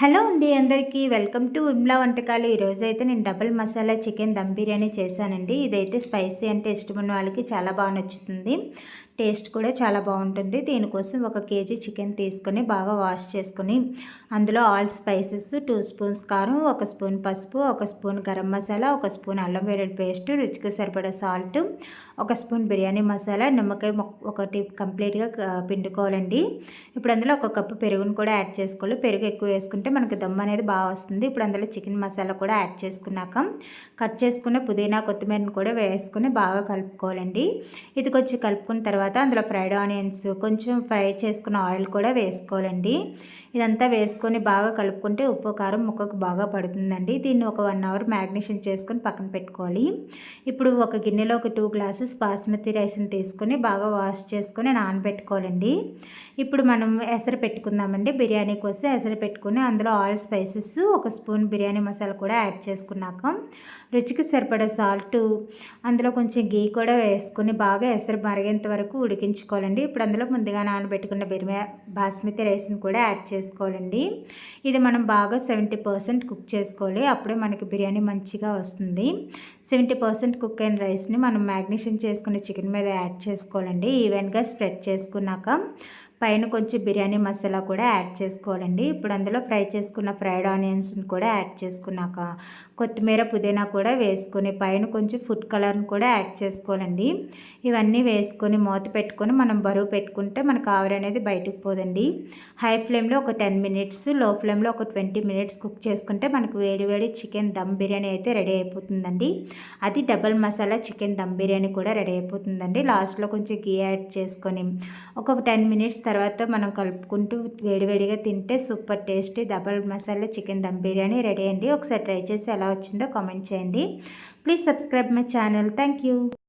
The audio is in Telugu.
హలో అండి అందరికీ. వెల్కమ్ టు విమ్లా వంటకాలు. ఈరోజు అయితే నేను డబుల్ మసాలా చికెన్ దమ్ బిర్యానీ చేశానండి. ఇదైతే స్పైసీ అంటే ఇష్టమైన వాళ్ళకి చాలా బాగా నచ్చుతుంది. టేస్ట్ కూడా చాలా బాగుంటుంది. దీనికోసం ఒక కేజీ చికెన్ తీసుకొని బాగా వాష్ చేసుకుని అందులో ఆల్ స్పైసెస్ టూ స్పూన్స్ కారం ఒక స్పూన్ పసుపు ఒక స్పూన్ గరం మసాలా ఒక స్పూన్ అల్లం వెల్లుల్లి పేస్ట్ రుచికి సరిపడా సాల్ట్ ఒక స్పూన్ బిర్యానీ మసాలా నిమ్మకాయ ఒకటి కంప్లీట్గా పిండుకోవాలండి. ఇప్పుడు అందులో ఒక కప్పు పెరుగును కూడా యాడ్ చేసుకోవాలి. పెరుగు ఎక్కువ వేసుకుంటే మనకి దమ్ అనేది బాగా వస్తుంది. ఇప్పుడు అందులో చికెన్ మసాలా కూడా యాడ్ చేసుకున్నాక కట్ చేసుకున్న పుదీనా కొత్తిమీరని కూడా వేసుకుని బాగా కలుపుకోవాలండి. ఇది కొంచెం కలుపుకున్న తర్వాత తర్వాత అందులో ఫ్రైడ్ ఆనియన్స్ కొంచెం ఫ్రై చేసుకున్న ఆయిల్ కూడా వేసుకోవాలండి. ఇదంతా వేసుకొని బాగా కలుపుకుంటే ఉప్పు కారం ముక్కకు బాగా పడుతుందండి. దీన్ని ఒక వన్ అవర్ మ్యాగ్నేషన్ చేసుకొని పక్కన పెట్టుకోవాలి. ఇప్పుడు ఒక గిన్నెలో ఒక టూ గ్లాసెస్ బాస్మతి రైస్ని తీసుకొని బాగా వాష్ చేసుకొని నానబెట్టుకోవాలండి. ఇప్పుడు మనం ఎసరు పెట్టుకుందామండి. బిర్యానీ కోసం ఎసరు పెట్టుకుని అందులో ఆల్ స్పైసెస్ ఒక స్పూన్ బిర్యానీ మసాలా కూడా యాడ్ చేసుకున్నాక రుచికి సరిపడే సాల్ట్ అందులో కొంచెం గీ కూడా వేసుకొని బాగా ఎసరు మరిగేంత వరకు ఉడికించుకోవాలండి. ఇప్పుడు అందులో ముందుగా నానబెట్టుకున్న బిర్యా బాస్మతి రైస్ని కూడా యాడ్ చేసుకోవాలండి. ఇది మనం బాగా సెవెంటీ పర్సెంట్ కుక్ చేసుకోవాలి. అప్పుడే మనకి బిర్యానీ మంచిగా వస్తుంది. సెవెంటీ పర్సెంట్ కుక్ అయిన రైస్ని మనం మ్యాగ్నేషన్ చేసుకున్న చికెన్ మీద యాడ్ చేసుకోవాలండి. ఈవెన్గా స్ప్రెడ్ చేసుకున్నాక పైన కొంచెం బిర్యానీ మసాలా కూడా యాడ్ చేసుకోవాలండి. ఇప్పుడు అందులో ఫ్రై చేసుకున్న ఫ్రైడ్ ఆనియన్స్ని కూడా యాడ్ చేసుకున్నాక కొత్తిమీర పుదీనా కూడా వేసుకొని పైన కొంచెం ఫుడ్ కలర్ని కూడా యాడ్ చేసుకోవాలండి. ఇవన్నీ వేసుకొని మూత పెట్టుకొని మనం బరువు పెట్టుకుంటే మనకు ఆవిరి అనేది బయటకు పోదండి. హై ఫ్లేమ్లో ఒక టెన్ మినిట్స్లో ఫ్లేమ్లో ఒక ట్వంటీ మినిట్స్ కుక్ చేసుకుంటే మనకు వేడి వేడి చికెన్ దమ్ బిర్యానీ అయితే రెడీ అయిపోతుందండి. అది డబల్ మసాలా చికెన్ దమ్ బిర్యానీ కూడా రెడీ అయిపోతుందండి. లాస్ట్లో కొంచెం గీ యాడ్ చేసుకొని ఒక టెన్ మినిట్స్ తర్వాత మనం కలుపుకుంటూ వేడివేడిగా తింటే super tasty double masala chicken dum biryani ready అండి. ఒకసారి ట్రై చేసి ఎలా వచ్చిందో కామెంట్ చేయండి. Please subscribe my channel. Thank you.